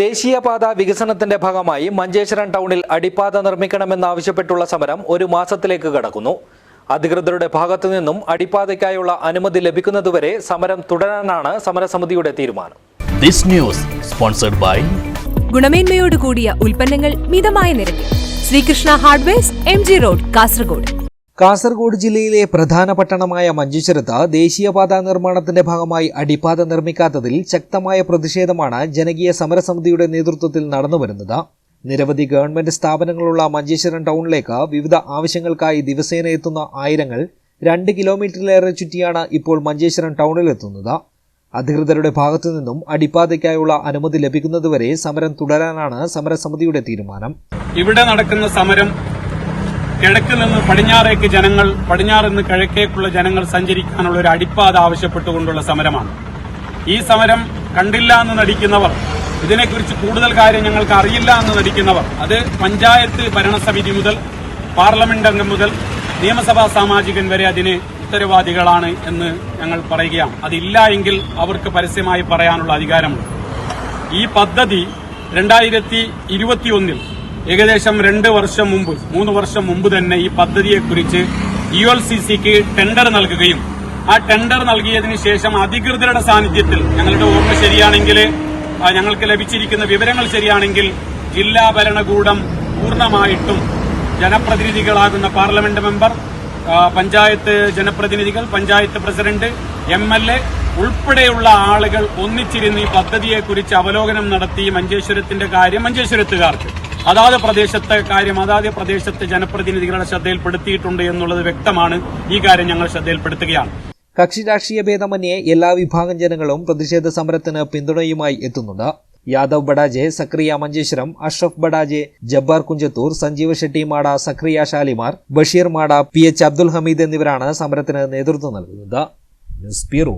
ദേശീയപാത വികസനത്തിന്റെ ഭാഗമായി മഞ്ചേശ്വരം ടൗണിൽ അടിപ്പാത നിർമ്മിക്കണമെന്നാവശ്യപ്പെട്ടുള്ള സമരം ഒരു മാസത്തിലേക്ക് കടക്കുന്നു. അധികൃതരുടെ ഭാഗത്തു നിന്നും അടിപ്പാതയ്ക്കായുള്ള അനുമതി ലഭിക്കുന്നതുവരെ സമരം തുടരാനാണ് സമരസമിതിയുടെ തീരുമാനം. ദിസ് ന്യൂസ് സ്പോൺസർഡ് ബൈ ഗുണമേന്മയോട് കൂടിയ ഉൽപ്പന്നങ്ങൾ മിതമായ നിരക്കിൽ. Sreekrishna hardware M G road Kasaragod. Kasaragod ജില്ലയിലെ പ്രധാന പട്ടണമായ മഞ്ചേശ്വരത്ത് ദേശീയപാത നിർമ്മാണത്തിന്റെ ഭാഗമായി അടിപ്പാത നിർമ്മിക്കാത്തതിൽ ശക്തമായ പ്രതിഷേധമാണ് ജനകീയ സമരസമിതിയുടെ നേതൃത്വത്തിൽ നടന്നുവരുന്നത്. നിരവധി ഗവൺമെന്റ് സ്ഥാപനങ്ങളുള്ള മഞ്ചേശ്വരം ടൗണിലേക്ക് വിവിധ ആവശ്യങ്ങൾക്കായി ദിവസേന എത്തുന്ന ആയിരങ്ങൾ രണ്ട് കിലോമീറ്ററിലേറെ ചുറ്റിയാണ് ഇപ്പോൾ മഞ്ചേശ്വരം ടൗണിലെത്തുന്നത്. അധികൃതരുടെ ഭാഗത്തു നിന്നും അടിപ്പാതയ്ക്കായുള്ള അനുമതി ലഭിക്കുന്നതുവരെ സമരം തുടരാനാണ് സമരസമിതിയുടെ തീരുമാനം. ഇവിടെ നടക്കുന്ന സമരം കിഴക്ക് നിന്ന് പടിഞ്ഞാറേക്ക് ജനങ്ങൾ പടിഞ്ഞാറ് നിന്ന് കിഴക്കേക്കുള്ള ജനങ്ങൾ സഞ്ചരിക്കാനുള്ള ഒരു അടിപ്പാത ആവശ്യപ്പെട്ടുകൊണ്ടുള്ള സമരമാണ്. ഈ സമരം കണ്ടില്ല എന്ന് നടിക്കുന്നവർ ഇതിനെക്കുറിച്ച് കൂടുതൽ കാര്യം ഞങ്ങൾക്ക് അറിയില്ല എന്ന് നടിക്കുന്നവർ അത് പഞ്ചായത്ത് ഭരണസമിതി മുതൽ പാർലമെന്റ് അംഗം മുതൽ നിയമസഭാ സാമാജികൻ വരെ അതിന് ഉത്തരവാദികളാണ് എന്ന് ഞങ്ങൾ പറയുകയാണ്. അതില്ല എങ്കിൽ അവർക്ക് പരസ്യമായി പറയാനുള്ള അധികാരമുണ്ട്. ഈ പദ്ധതി രണ്ടായിരത്തി ഇരുപത്തിയൊന്നിൽ ഏകദേശം രണ്ട് വർഷം മുമ്പ് മൂന്ന് വർഷം മുമ്പ് തന്നെ ഈ പദ്ധതിയെക്കുറിച്ച് യു എൽ സി സിക്ക് ടെൻഡർ നൽകുകയും ആ ടെൻഡർ നൽകിയതിനു ശേഷം അധികൃതരുടെ സാന്നിധ്യത്തിൽ ഞങ്ങളുടെ ഓർമ്മ ശരിയാണെങ്കിൽ ഞങ്ങൾക്ക് ലഭിച്ചിരിക്കുന്ന വിവരങ്ങൾ ശരിയാണെങ്കിൽ ജില്ലാ ഭരണകൂടം പൂർണമായിട്ടും ജനപ്രതിനിധികളാകുന്ന പാർലമെന്റ് മെമ്പർ പഞ്ചായത്ത് ജനപ്രതിനിധികൾ panchayat president M L A ഉൾപ്പെടെയുള്ള ആളുകൾ ഒന്നിച്ചിരുന്ന് ഈ പദ്ധതിയെക്കുറിച്ച് അവലോകനം നടത്തി മഞ്ചേശ്വരത്തിന്റെ കാര്യം മഞ്ചേശ്വരത്തുകാർക്ക് അതാത് പ്രദേശത്തെ കാര്യം അതാത് പ്രദേശത്തെ ജനപ്രതിനിധികളുടെ ശ്രദ്ധയിൽപ്പെടുത്തിയിട്ടുണ്ട് എന്നുള്ളത് വ്യക്തമാണ്. ഈ കാര്യം ഞങ്ങൾ ശ്രദ്ധയിൽപ്പെടുത്തുകയാണ്. കക്ഷി രാഷ്ട്രീയ ഭേദമന്യേ എല്ലാ വിഭാഗം ജനങ്ങളും പ്രതിഷേധ സമരത്തിന് പിന്തുണയുമായി എത്തുന്നുണ്ട്. യാദവ് ബഡാജെ സക്രിയ മഞ്ചേശ്വരം അഷ്റഫ് ബഡാജെ ജബ്ബാർ കുഞ്ചത്തൂർ സഞ്ജീവ് ഷെട്ടി മാട സക്രിയ ഷാലിമാർ ബഷീർ മാട പി എച്ച് അബ്ദുൽ ഹമീദ് എന്നിവരാണ് സമരത്തിന് നേതൃത്വം നൽകുന്നത്. News bureau